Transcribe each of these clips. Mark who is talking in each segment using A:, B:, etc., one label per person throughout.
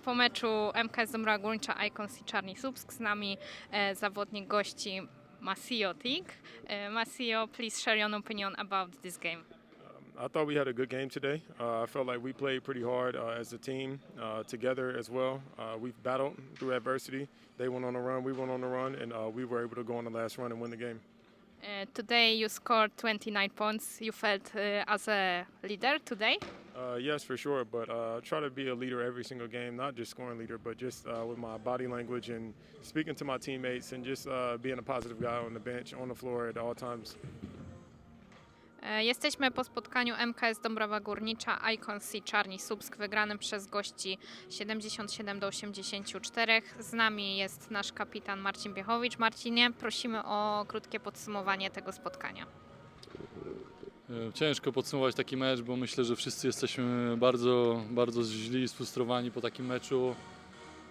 A: Jesteśmy po meczu MKS Dąbrowa Górnicza Icons i Czarni Słupsk. Z nami e, zawodnik gości Masio Tik. E, Masio, please share your opinion about this game.
B: I thought we had a good game today. Uh, I felt like we played pretty hard uh, as a team, uh, together as well. Uh, we've battled through adversity. They went on a run, we went on a run, and uh, we were able to go on the last run and win the game.
A: Uh, today you scored 29 points. You felt uh, as a leader today.
B: Uh, yes, for sure, but uh, try to be a leader every single game, not just scoring leader, but just uh, with my body language and speaking to my teammates and just uh, being a positive guy on the bench, on the floor at all times.
A: E, Jesteśmy po spotkaniu MKS Dąbrowa Górnicza Icons i Czarni Słupsk wygranym przez gości 77 do 84. Z nami jest nasz kapitan Marcin Biechowicz. Marcinie, prosimy o krótkie podsumowanie tego spotkania.
C: E, Ciężko podsumować taki mecz, bo myślę, że wszyscy jesteśmy bardzo, bardzo źli, sfrustrowani po takim meczu.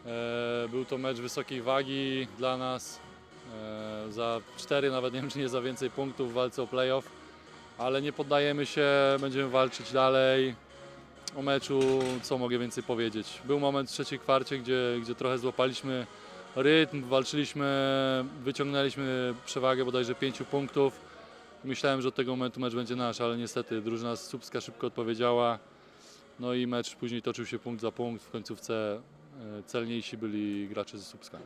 C: E, Był to mecz wysokiej wagi dla nas. E, Za cztery, nawet nie wiem, czy nie za więcej punktów w walce o playoff, ale nie poddajemy się, będziemy walczyć dalej. O meczu, co mogę więcej powiedzieć. Był moment w trzeciej kwarcie, gdzie, gdzie trochę złapaliśmy rytm, walczyliśmy, wyciągnęliśmy przewagę bodajże pięciu punktów. Myślałem, że od tego momentu mecz będzie nasz, ale niestety drużyna z Słupska szybko odpowiedziała. No i mecz później toczył się punkt za punkt. W końcówce e, celniejsi byli gracze ze Słupska.